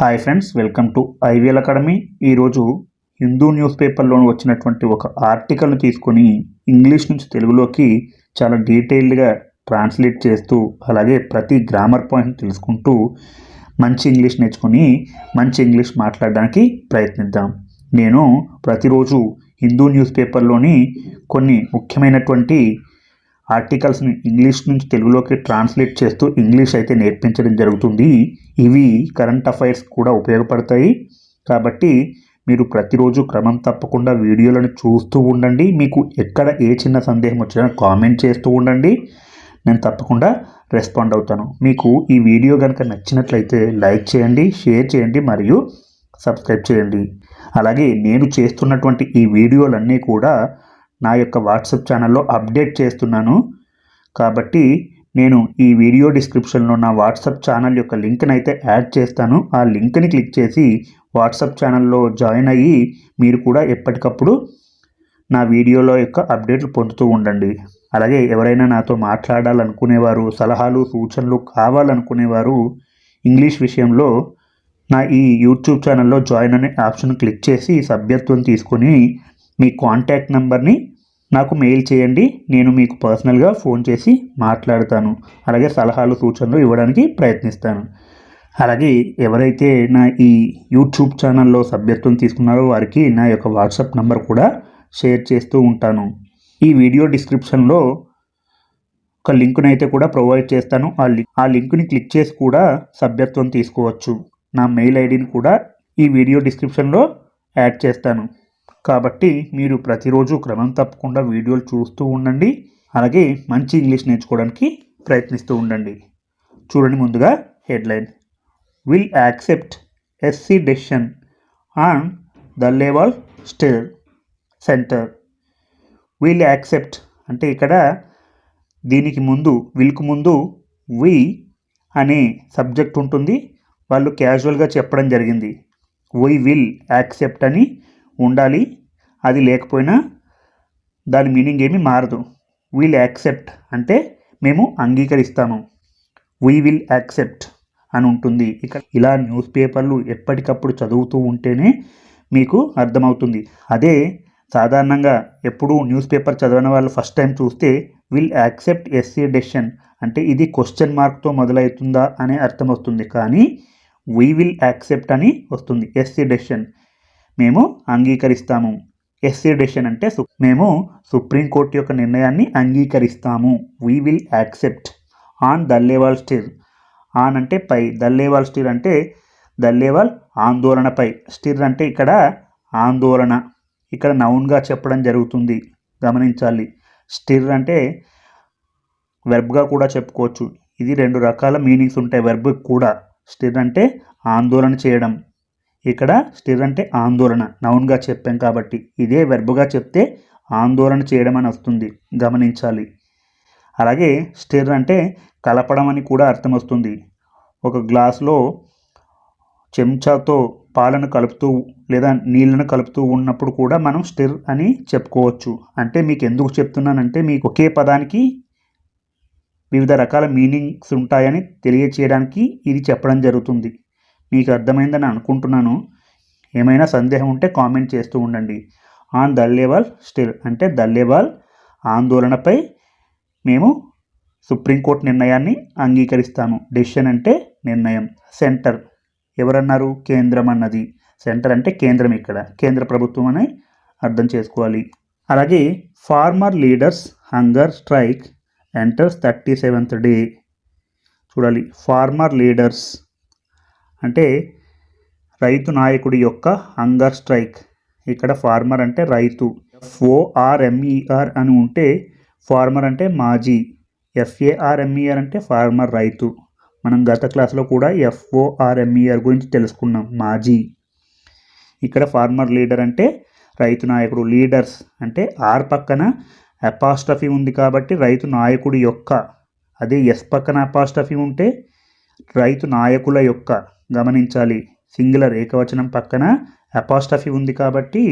Hi friends welcome to IVL academy. ఈరోజు Hindu news పేపర్లో వచ్చినటువంటి ఒక ఆర్టికల్ను తీసుకొని ఇంగ్లీష్ నుంచి తెలుగులోకి చాలా డీటెయిల్డ్గా ట్రాన్స్లేట్ చేస్తూ అలాగే ప్రతి గ్రామర్ పాయింట్ తెలుసుకుంటూ మంచి ఇంగ్లీష్ నేర్చుకొని మంచి ఇంగ్లీష్ మాట్లాడడానికి ప్రయత్నిద్దాం. నేను ప్రతిరోజు హిందూ న్యూస్ పేపర్లోని కొన్ని ముఖ్యమైనటువంటి ఆర్టికల్స్ని ఇంగ్లీష్ నుంచి తెలుగులోకి ట్రాన్స్లేట్ చేస్తూ ఇంగ్లీష్ అయితే నేర్పించడం జరుగుతుంది. ఇవి కరెంట్ అఫైర్స్ కూడా ఉపయోగపడతాయి. కాబట్టి మీరు ప్రతిరోజు క్రమం తప్పకుండా వీడియోలను చూస్తూ ఉండండి. మీకు ఎక్కడ ఏ చిన్న సందేహం వచ్చినా కామెంట్ చేస్తూ ఉండండి. నేను తప్పకుండా రెస్పాండ్ అవుతాను. మీకు ఈ వీడియో కనుక నచ్చినట్లయితే లైక్ చేయండి షేర్ చేయండి మరియు సబ్స్క్రైబ్ చేయండి. అలాగే నేను చేస్తున్నటువంటి ఈ వీడియోలన్నీ కూడా నా యొక్క వాట్సాప్ ఛానల్లో అప్డేట్ చేస్తున్నాను. కాబట్టి నేను ఈ వీడియో డిస్క్రిప్షన్లో నా వాట్సాప్ ఛానల్ యొక్క లింక్ని అయితే యాడ్ చేస్తాను. ఆ లింక్ని క్లిక్ చేసి వాట్సాప్ ఛానల్లో జాయిన్ అయ్యి మీరు కూడా ఎప్పటికప్పుడు నా వీడియోలో యొక్క అప్డేట్లు పొందుతూ ఉండండి. అలాగే ఎవరైనా నాతో మాట్లాడాలనుకునేవారు సలహాలు సూచనలు కావాలనుకునేవారు ఇంగ్లీష్ విషయంలో నా ఈ యూట్యూబ్ ఛానల్లో జాయిన్ అనే ఆప్షన్ క్లిక్ చేసి సభ్యత్వం తీసుకొని మీ కాంటాక్ట్ నెంబర్ని నాకు మెయిల్ చేయండి. నేను మీకు పర్సనల్గా ఫోన్ చేసి మాట్లాడతాను. అలాగే సలహాలు సూచనలు ఇవ్వడానికి ప్రయత్నిస్తాను. అలాగే ఎవరైతే నా ఈ యూట్యూబ్ ఛానల్లో సభ్యత్వం తీసుకున్నారో వారికి నా యొక్క వాట్సాప్ నంబర్ కూడా షేర్ చేస్తూ ఉంటాను. ఈ వీడియో డిస్క్రిప్షన్లో ఒక లింక్ని అయితే కూడా ప్రొవైడ్ చేస్తాను. ఆ లింక్ ఆ లింక్ని క్లిక్ చేసి కూడా సభ్యత్వం తీసుకోవచ్చు. నా మెయిల్ ఐడిని కూడా ఈ వీడియో డిస్క్రిప్షన్లో యాడ్ చేస్తాను. కాబట్టి మీరు ప్రతిరోజు క్రమం తప్పకుండా వీడియోలు చూస్తూ ఉండండి. అలాగే మంచి ఇంగ్లీష్ నేర్చుకోవడానికి ప్రయత్నిస్తూ ఉండండి. చూడండి ముందుగా headline. Will accept SC decision on Dallewal stir centre will accept అంటే ఇక్కడ దీనికి ముందు విల్కు ముందు వి అనే సబ్జెక్ట్ ఉంటుంది. వాళ్ళు క్యాజువల్గా చెప్పడం జరిగింది. వై విల్ యాక్సెప్ట్ అని ఉండాలి అది లేకపోయినా దాని మీనింగ్ ఏమీ మారదు. విల్ యాక్సెప్ట్ అంటే మేము అంగీకరిస్తాము. వీ విల్ యాక్సెప్ట్ అని ఉంటుంది. ఇక ఇలా న్యూస్ పేపర్లు ఎప్పటికప్పుడు చదువుతూ ఉంటేనే మీకు అర్థమవుతుంది. అదే సాధారణంగా ఎప్పుడు న్యూస్ పేపర్ చదవని వాళ్ళు ఫస్ట్ టైం చూస్తే విల్ యాక్సెప్ట్ ఎస్సీ డెసిషన్ అంటే ఇది క్వశ్చన్ మార్క్తో మొదలవుతుందా అనే అర్థం వస్తుంది. కానీ వీ విల్ యాక్సెప్ట్ అని వస్తుంది. ఎస్సీ డెసిషన్ మేము అంగీకరిస్తాము. ఎస్సీ డెసిషన్ అంటే సు- మేము సుప్రీంకోర్టు యొక్క నిర్ణయాన్ని అంగీకరిస్తాము. We will accept on Dallewal stir. On అంటే పై. దల్లేవాల్ స్టీర్ అంటే దల్లేవాల్ ఆందోళనపై. స్టిర్ అంటే ఇక్కడ ఆందోళన. ఇక్కడ నౌన్గా చెప్పడం జరుగుతుంది. గమనించాలి. స్టిర్ అంటే వెర్బ్గా కూడా చెప్పుకోవచ్చు. ఇది రెండు రకాల మీనింగ్స్ ఉంటాయి. వెర్బ్ కూడా. స్టిర్ అంటే ఆందోళన చేయడం. ఇక్కడ స్టిర్ అంటే ఆందోళన. నౌన్గా చెప్పాం కాబట్టి ఇదే వెర్బుగా చెప్తే ఆందోళన చేయడం అని వస్తుంది. గమనించాలి. అలాగే స్టిర్ అంటే కలపడం అని కూడా అర్థం వస్తుంది. ఒక గ్లాస్లో చెంచాతో పాలను కలుపుతూ లేదా నీళ్ళను కలుపుతూ ఉన్నప్పుడు కూడా మనం స్టిర్ అని చెప్పుకోవచ్చు. అంటే మీకు ఎందుకు చెప్తున్నానంటే మీకు ఒకే పదానికి వివిధ రకాల మీనింగ్స్ ఉంటాయని తెలియచేయడానికి ఇది చెప్పడం జరుగుతుంది. మీకు అర్థమైందని అనుకుంటున్నాను. ఏమైనా సందేహం ఉంటే కామెంట్ చేస్తూ ఉండండి. ఆన్ దల్లేవాల్ స్టిల్ అంటే దల్లేవాల్ ఆందోళనపై మేము సుప్రీంకోర్టు నిర్ణయాన్ని అంగీకరిస్తాము. డెసిషన్ అంటే నిర్ణయం. సెంటర్. ఎవరన్నారు? కేంద్రం అన్నది. సెంటర్ అంటే కేంద్రం ఇక్కడ. కేంద్ర ప్రభుత్వం అని అర్థం చేసుకోవాలి. అలాగే farmer leaders hunger strike enters thirty seventh day. చూడాలి. ఫార్మర్ లీడర్స్ అంటే రైతు నాయకుడి యొక్క హంగర్ స్ట్రైక్ ఇక్కడ ఫార్మర్ అంటే రైతు. ఎఫ్ఓఆర్ఎంఈఆర్ అని ఉంటే ఫార్మర్ అంటే మాజీ. ఎఫ్ఏఆర్ఎంఈఆర్ అంటే ఫార్మర్ రైతు. మనం గత క్లాస్లో కూడా ఎఫ్ఓఆర్ఎంఈఆర్ గురించి తెలుసుకున్నాం మాజీ. ఇక్కడ ఫార్మర్ లీడర్ అంటే రైతు నాయకుడు లీడర్స్ అంటే ఆర్ పక్కన అపాస్ట్రఫీ ఉంది కాబట్టి రైతు నాయకుడి యొక్క అదే ఎస్ పక్కన అపాస్ట్రఫీ ఉంటే రైతు నాయకుల యొక్క. గమనించాలి. సింగులర్ ఏకవచనం పక్కన అపాస్టఫీ ఉంది కాబట్టి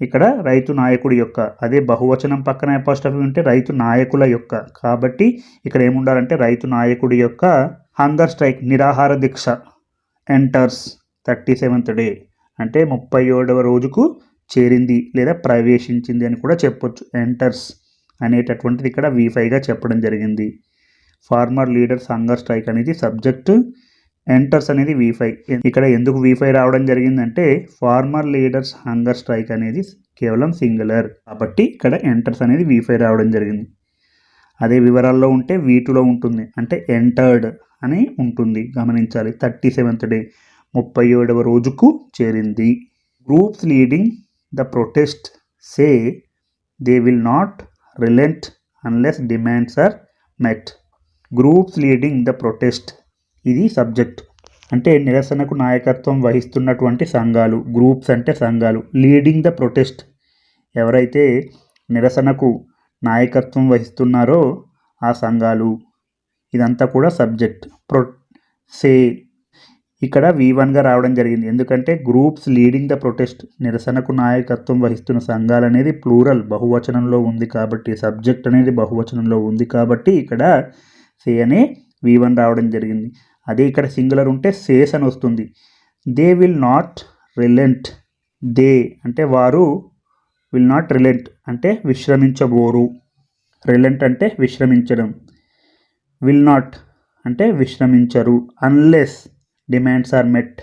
ఇక్కడ రైతు నాయకుడి యొక్క అదే బహువచనం పక్కన అపాస్టఫీ ఉంటే రైతు నాయకుల యొక్క. కాబట్టి ఇక్కడ ఏముండాలంటే రైతు నాయకుడి యొక్క హంగర్ స్ట్రైక్ నిరాహార దీక్ష ఎంటర్స్ థర్టీ సెవెంత్ డే అంటే ముప్పై ఏడవ రోజుకు చేరింది లేదా ప్రవేశించింది అని కూడా చెప్పొచ్చు. ఎంటర్స్ అనేటటువంటిది ఇక్కడ వీఫైగా చెప్పడం జరిగింది. ఫార్మర్ లీడర్స్ హంగర్ స్ట్రైక్ అనేది సబ్జెక్ట్ ఎంటర్స్ అనేది వి ఫైవ్ ఇక్కడ ఎందుకు వి ఫైవ్ రావడం జరిగిందంటే ఫార్మర్ లీడర్స్ హంగర్ స్ట్రైక్ అనేది కేవలం సింగులర్ కాబట్టి ఇక్కడ ఎంటర్స్ అనేది వి ఫైవ్ రావడం జరిగింది. అదే వివరాల్లో ఉంటే వీటిలో ఉంటుంది. అంటే ఎంటర్డ్ అని ఉంటుంది. గమనించాలి. థర్టీ సెవెంత్ డే ముప్పై ఏడవ రోజుకు చేరింది. Groups leading the protest say they will not relent unless demands are met groups leading the protest ఇది సబ్జెక్ట్. అంటే నిరసనకు నాయకత్వం వహిస్తున్నటువంటి సంఘాలు గ్రూప్స్ అంటే సంఘాలు. Leading the protest. ఎవరైతే నిరసనకు నాయకత్వం వహిస్తున్నారో ఆ సంఘాలు. ఇదంతా కూడా సబ్జెక్ట్. ప్రొ సే ఇక్కడ వి వన్గా రావడం జరిగింది. ఎందుకంటే గ్రూప్స్ లీడింగ్ ద ప్రొటెస్ట్. నిరసనకు నాయకత్వం వహిస్తున్న సంఘాలు అనేది ప్లూరల్ బహువచనంలో ఉంది కాబట్టి సబ్జెక్ట్ అనేది బహువచనంలో ఉంది కాబట్టి ఇక్కడ సే అనే వి వన్ రావడం జరిగింది. అదే ఇక్కడ సింగులర్ ఉంటే సేస్ అని వస్తుంది. They will not relent. They అంటే వారు విల్ నాట్ రిలెంట్ అంటే విశ్రమించబోరు. రిలెంట్ అంటే విశ్రమించడం. విల్ నాట్ అంటే విశ్రమించరు అన్లెస్ డిమాండ్స్ ఆర్ మెట్.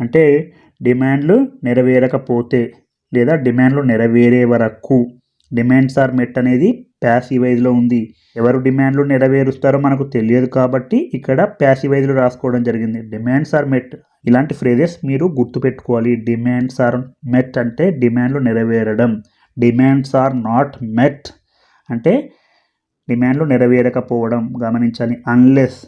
అంటే డిమాండ్లు నెరవేరకపోతే లేదా డిమాండ్లు నెరవేరే వరకు డిమాండ్స్ ఆర్ మెట్ అనేది ప్యాసివైజ్లో ఉంది. ఎవరు డిమాండ్లు నెరవేరుస్తారో మనకు తెలియదు కాబట్టి ఇక్కడ ప్యాసివైజ్లో రాసుకోవడం జరిగింది. డిమాండ్స్ ఆర్ మెట్ ఇలాంటి ఫ్రేజెస్ మీరు గుర్తుపెట్టుకోవాలి డిమాండ్స్ ఆర్ మెట్ అంటే డిమాండ్లు నెరవేరడం. డిమాండ్స్ ఆర్ నాట్ మెట్ అంటే డిమాండ్లు నెరవేరకపోవడం గమనించాలి. అన్లెస్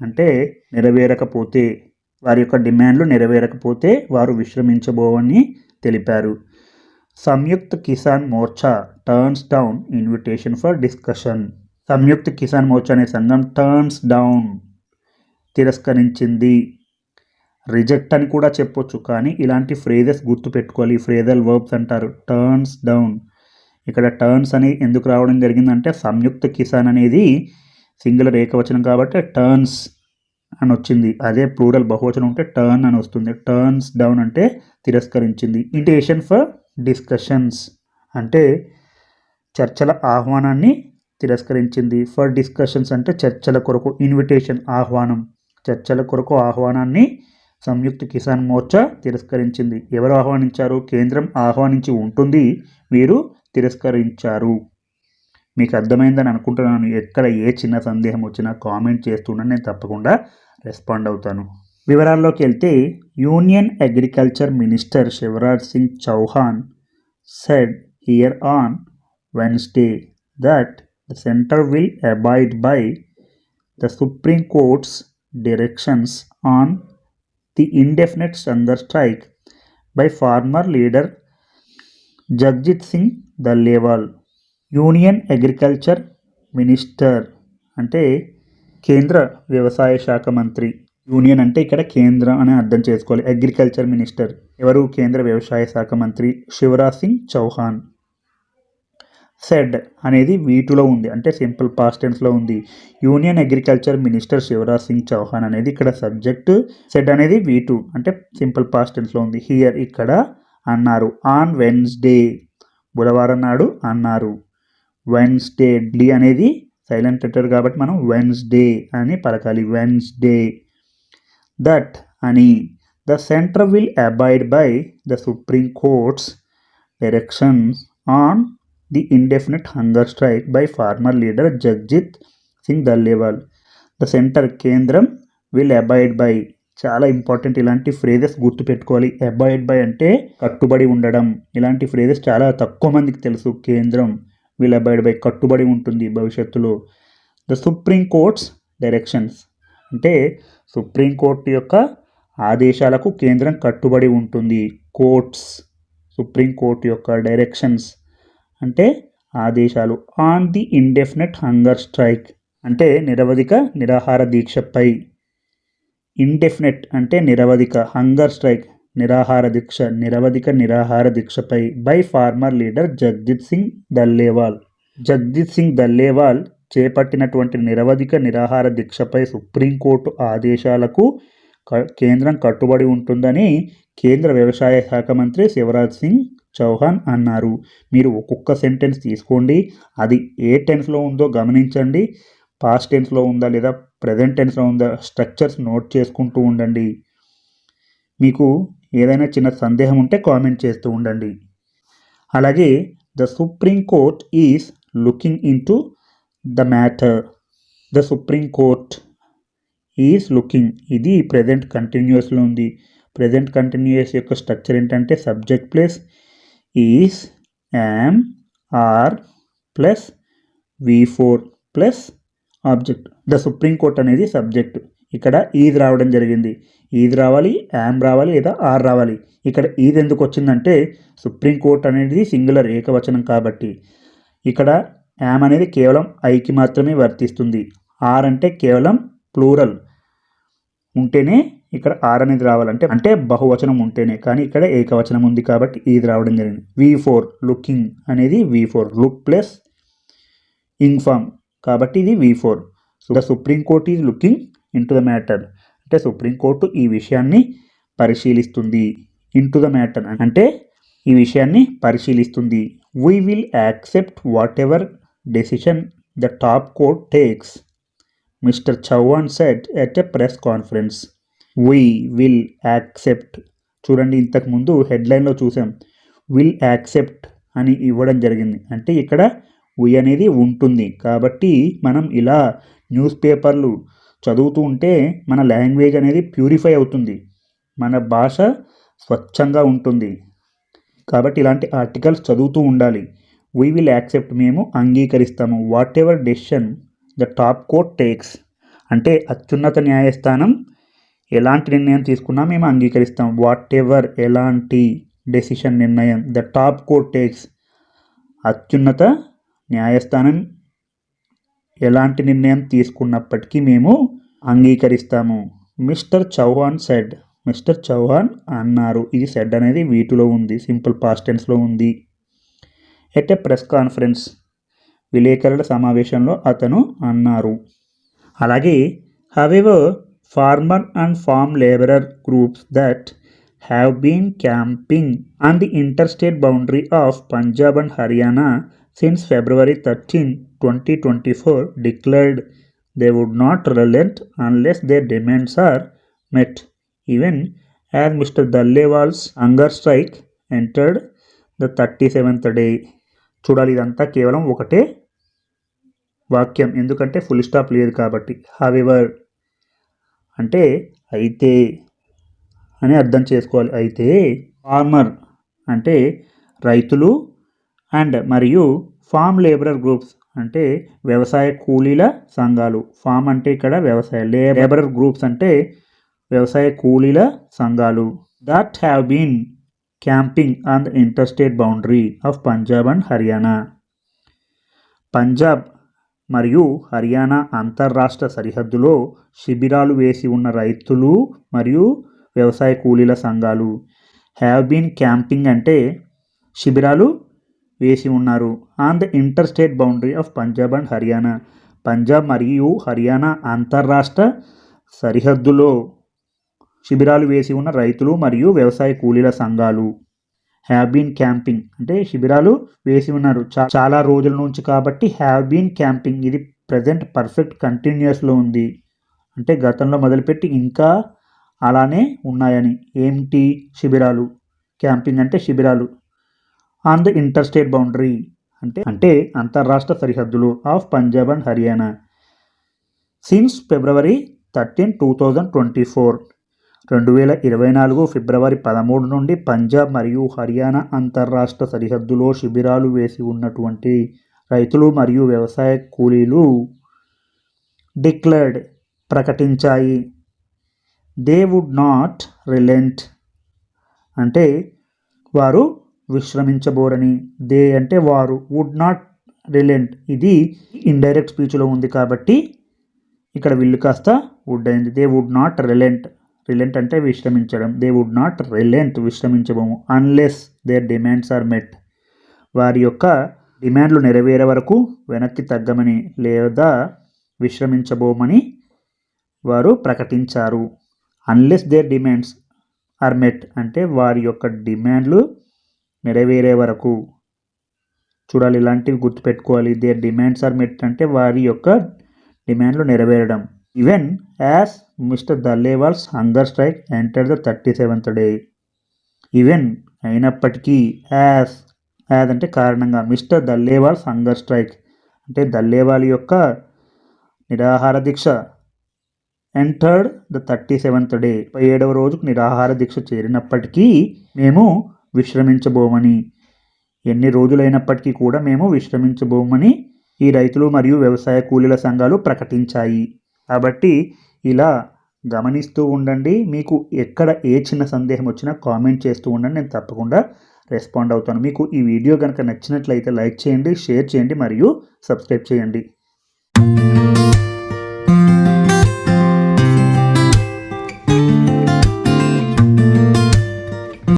అంటే నెరవేరకపోతే వారి యొక్క డిమాండ్లు నెరవేరకపోతే వారు విశ్రమించబోవని తెలిపారు. Samyukta Kisan Morcha turns down invitation for discussion Samyukta Kisan Morcha అనే సంఘం టర్న్స్ డౌన్ తిరస్కరించింది. రిజెక్ట్ అని కూడా చెప్పొచ్చు కానీ ఇలాంటి ఫ్రేజెస్ గుర్తుపెట్టుకోవాలి ఫ్రేజల్ వర్బ్స్ అంటారు టర్న్స్ డౌన్ ఇక్కడ టర్న్స్ అని ఎందుకు రావడం జరిగిందంటే సంయుక్త కిసాన్ అనేది సింగిల్ ఏకవచనం కాబట్టి టర్న్స్ అని వచ్చింది. అదే ప్లూరల్ బహువచనం ఉంటే టర్న్ అని వస్తుంది. టర్న్స్ డౌన్ అంటే తిరస్కరించింది. ఇంటేషన్ ఫర్ డిస్కషన్స్ అంటే చర్చల ఆహ్వానాన్ని తిరస్కరించింది. ఫర్ డిస్కషన్స్ అంటే చర్చల కొరకు ఇన్విటేషన్ ఆహ్వానం. చర్చల కొరకు ఆహ్వానాన్ని సంయుక్త కిసాన్ మోర్చా తిరస్కరించింది. ఎవరు ఆహ్వానించారు? కేంద్రం ఆహ్వానించి ఉంటుంది. మీరు తిరస్కరించారు. మీకు అర్థమైందని అనుకుంటున్నాను. ఎక్కడ ఏ చిన్న సందేహం వచ్చినా కామెంట్ చేస్తుండని నేను తప్పకుండా రెస్పాండ్ అవుతాను. వివరాల్లోకి వెళ్తే union agriculture minister Shivraj Singh Chouhan said here on Wednesday that the centre will abide by the Supreme Court's directions on the indefinite hunger strike by farmer leader Jagjit Singh Dallewal union agriculture minister అంటే కేంద్ర వ్యవసాయ శాఖ మంత్రి. Union అంటే ఇక్కడ కేంద్రం అని అర్థం చేసుకోవాలి. అగ్రికల్చర్ మినిస్టర్ ఎవరు? కేంద్ర వ్యవసాయ శాఖ మంత్రి శివరాజ్ సింగ్ చౌహాన్. సెడ్ అనేది వీటులో ఉంది అంటే సింపుల్ పాస్ట్ టెన్స్లో ఉంది. Union agriculture minister Shivraj Singh Chouhan అనేది ఇక్కడ సబ్జెక్ట్. సెడ్ అనేది వీటు అంటే సింపుల్ పాస్ట్ టెన్స్లో ఉంది. హియర్ ఇక్కడ అన్నారు. ఆన్ వెన్స్డే బుధవారం నాడు అన్నారు. వెన్స్డే డి అనేది సైలెంట్ లెటర్ కాబట్టి మనం వెన్స్డే అని పలకాలి. వెన్స్డే. దట్ అని the centre will abide by the Supreme Court's directions on the indefinite hunger strike by farmer leader Jagjit Singh Dallewal the centre కేంద్రం విల్ అబైడ్ బై చాలా important ఇలాంటి phrases గుర్తుపెట్టుకోవాలి. Abide by అంటే కట్టుబడి ఉండడం. ఇలాంటి phrases చాలా తక్కువ మందికి తెలుసు. కేంద్రం విల్ అబాయిడ్ బై కట్టుబడి ఉంటుంది భవిష్యత్తులో. ద సుప్రీం కోర్ట్స్ డైరెక్షన్స్ అంటే సుప్రీంకోర్టు యొక్క ఆదేశాలకు కేంద్రం కట్టుబడి ఉంటుంది. కోర్ట్స్ సుప్రీంకోర్టు యొక్క డైరెక్షన్స్ అంటే ఆదేశాలు. On the indefinite hunger strike అంటే నిరవధిక నిరాహార దీక్షపై. ఇండెఫినెట్ అంటే నిరవధిక హంగర్ స్ట్రైక్ నిరాహార దీక్ష నిరవధిక నిరాహార దీక్షపై. By farmer leader Jagjit Singh Dallewal. Jagjit Singh Dallewal చేపట్టినటువంటి నిరవధిక నిరాహార దీక్షపై సుప్రీంకోర్టు ఆదేశాలకు క- కేంద్రం కట్టుబడి ఉంటుందని కేంద్ర వ్యవసాయ శాఖ మంత్రి శివరాజ్ సింగ్ చౌహాన్ అన్నారు. మీరు ఒక్కొక్క సెంటెన్స్ తీసుకోండి. అది ఏ టెన్స్లో ఉందో గమనించండి. పాస్ట్ టెన్స్లో ఉందా లేదా ప్రజెంట్ టెన్స్లో ఉందా స్ట్రక్చర్స్ నోట్ చేసుకుంటూ ఉండండి. మీకు ఏదైనా చిన్న సందేహం ఉంటే కామెంట్ చేస్తూ ఉండండి. అలాగే the supreme court is looking into the matter. The supreme court is looking. ఇది ప్రజెంట్ కంటిన్యూస్లో ఉంది. ప్రజెంట్ కంటిన్యూస్ యొక్క స్ట్రక్చర్ ఏంటంటే subject plus is am are plus v four plus object. The supreme court అనేది subject. ఇక్కడ ఈద్ రావడం జరిగింది. ఈద్ రావాలి యామ్ రావాలి లేదా ఆర్ రావాలి. ఇక్కడ ఈద్ ఎందుకు వచ్చిందంటే సుప్రీం కోర్ట్ అనేది సింగులర్ ఏకవచనం కాబట్టి. ఇక్కడ యామ్ అనేది కేవలం ఐకి మాత్రమే వర్తిస్తుంది. ఆర్ అంటే కేవలం ప్లూరల్ ఉంటేనే ఇక్కడ ఆర్ అనేది రావాలంటే అంటే బహువచనం ఉంటేనే. కానీ ఇక్కడ ఏకవచనం ఉంది కాబట్టి ఇది రావడం జరిగింది. వి ఫోర్ లుకింగ్ అనేది v four look plus ing form కాబట్టి ఇది v four the supreme court is looking into the matter అంటే సుప్రీంకోర్టు ఈ విషయాన్ని పరిశీలిస్తుంది. ఇన్ టు ద మ్యాటర్ అంటే ఈ విషయాన్ని పరిశీలిస్తుంది. We will accept whatever decision the top court takes mister Chouhan said at a press conference we will accept చూడండి ఇంతకుముందు హెడ్లైన్లో చూసాం. విల్ యాక్సెప్ట్ అని ఇవ్వడం జరిగింది. అంటే ఇక్కడ వి అనేది ఉంటుంది. కాబట్టి మనం ఇలా న్యూస్ పేపర్లు చదువుతూ ఉంటే మన లాంగ్వేజ్ అనేది ప్యూరిఫై అవుతుంది. మన భాష స్వచ్ఛంగా ఉంటుంది. కాబట్టి ఇలాంటి ఆర్టికల్స్ చదువుతూ ఉండాలి. వీ విల్ యాక్సెప్ట్ మేము అంగీకరిస్తాము. Whatever decision the top court takes అంటే అత్యున్నత న్యాయస్థానం ఎలాంటి నిర్ణయం తీసుకున్నా మేము అంగీకరిస్తాం. వాట్ ఎవర్ ఎలాంటి డెసిషన్ నిర్ణయం ద టాప్ కోర్ట్ టేక్స్ అత్యున్నత న్యాయస్థానం ఎలాంటి నిర్ణయం తీసుకున్నప్పటికీ మేము అంగీకరిస్తాము. Mister Chouhan said mister Chouhan అన్నారు. ఇది సెడ్ అనేది వీటిలో ఉంది. సింపుల్ పాస్ట్ టెన్స్లో ఉంది. ఎట్ ఎ ప్రెస్ కాన్ఫరెన్స్ విలేకరుల సమావేశంలో అతను అన్నారు అలాగే however farmer and farm labourer groups that have been camping on the interstate boundary of Punjab and Haryana since February thirteen twenty twenty four declared would not relent unless they demands are met met. Even as Mr. Dallewal's hunger strike entered the 37th day. చూడాలి ఇదంతా కేవలం ఒకటే వాక్యం. ఎందుకంటే full stop లేదు కాబట్టి. However అంటే అయితే అని అర్థం చేసుకోవాలి. అయితే ఫార్మర్ అంటే రైతులు అండ్ మరియు ఫామ్ లేబరర్ గ్రూప్స్ అంటే వ్యవసాయ కూలీల సంఘాలు. ఫామ్ అంటే ఇక్కడ వ్యవసాయ లేబరర్ గ్రూప్స్ అంటే వ్యవసాయ కూలీల సంఘాలు. That have been camping on the interstate boundary of Punjab and Haryana. Punjab మరియు హర్యానా అంతర్రాష్ట్ర సరిహద్దులో శిబిరాలు వేసి ఉన్న రైతులు మరియు వ్యవసాయ కూలీల సంఘాలు హ్యావ్ బీన్ క్యాంపింగ్ అంటే శిబిరాలు వేసి ఉన్నారు. On the interstate boundary of Punjab and Haryana. Punjab మరియు హర్యానా అంతర్రాష్ట్ర సరిహద్దులో శిబిరాలు వేసి ఉన్న రైతులు మరియు వ్యవసాయ కూలీల సంఘాలు హ్యావ్ బీన్ క్యాంపింగ్ అంటే శిబిరాలు వేసి ఉన్నారు. చాలా రోజుల నుంచి కాబట్టి హ్యావ్ బీన్ క్యాంపింగ్ ఇది ప్రజెంట్ పర్ఫెక్ట్ కంటిన్యూస్లో ఉంది. అంటే గతంలో మొదలుపెట్టి ఇంకా అలానే ఉన్నాయని. ఏంటి శిబిరాలు? క్యాంపింగ్ అంటే శిబిరాలు. On the inter state boundary అంటే అంటే అంతర్రాష్ట్ర సరిహద్దులు of Punjab and Haryana since February thirteen two thousand twenty four రెండు వేల ఇరవై నాలుగు ఫిబ్రవరి పదమూడు నుండి పంజాబ్ మరియు హర్యానా అంతర్రాష్ట్ర సరిహద్దులో శిబిరాలు వేసి ఉన్నటువంటి రైతులు మరియు వ్యవసాయ కూలీలు డిక్లర్డ్ ప్రకటించాయి. దే వుడ్ నాట్ రిలెంట్ అంటే వారు విశ్రమించబోరని. దే అంటే వారు వుడ్ నాట్ రిలెంట్. ఇది ఇండైరెక్ట్ స్పీచ్లో ఉంది కాబట్టి ఇక్కడ విల్లు కాస్త వుడ్ అయింది. They would not relent. Relent అంటే విశ్రమించడం. They would not relent విశ్రమించబోము unless their demands are met వారి యొక్క డిమాండ్లు నెరవేరే వరకు వెనక్కి తగ్గమని లేదా విశ్రమించబోమని వారు ప్రకటించారు. Unless their demands are met అంటే వారి యొక్క డిమాండ్లు నెరవేరే వరకు. చూడాలి ఇలాంటివి గుర్తుపెట్టుకోవాలి. దేర్ డిమాండ్స్ ఆర్ మెట్ అంటే వారి యొక్క డిమాండ్లు నెరవేరడం. Even as mister Dallewal's hunger strike enter the thirty seventh day. Even అయినప్పటికీ యాజ్ యాజ్ అంటే కారణంగా మిస్టర్ దల్లేవాల్స్ హంగర్ స్ట్రైక్ అంటే దల్లేవాల్ యొక్క నిరాహార దీక్ష entered the thirty seventh day. ఏడవ రోజుకు నిరాహార దీక్ష చేరినప్పటికీ మేము విశ్రమించబోమని ఎన్ని రోజులైనప్పటికీ కూడా మేము విశ్రమించబోమని ఈ రైతులు మరియు వ్యవసాయ కూలీల సంఘాలు ప్రకటించాయి. కాబట్టి ఇలా గమనిస్తూ ఉండండి. మీకు ఎక్కడ ఏ చిన్న సందేహం వచ్చినా కామెంట్ చేస్తూ ఉండండి. నేను తప్పకుండా రెస్పాండ్ అవుతాను. మీకు ఈ వీడియో కనుక నచ్చినట్లయితే లైక్ చేయండి షేర్ చేయండి మరియు సబ్స్క్రైబ్ చేయండి.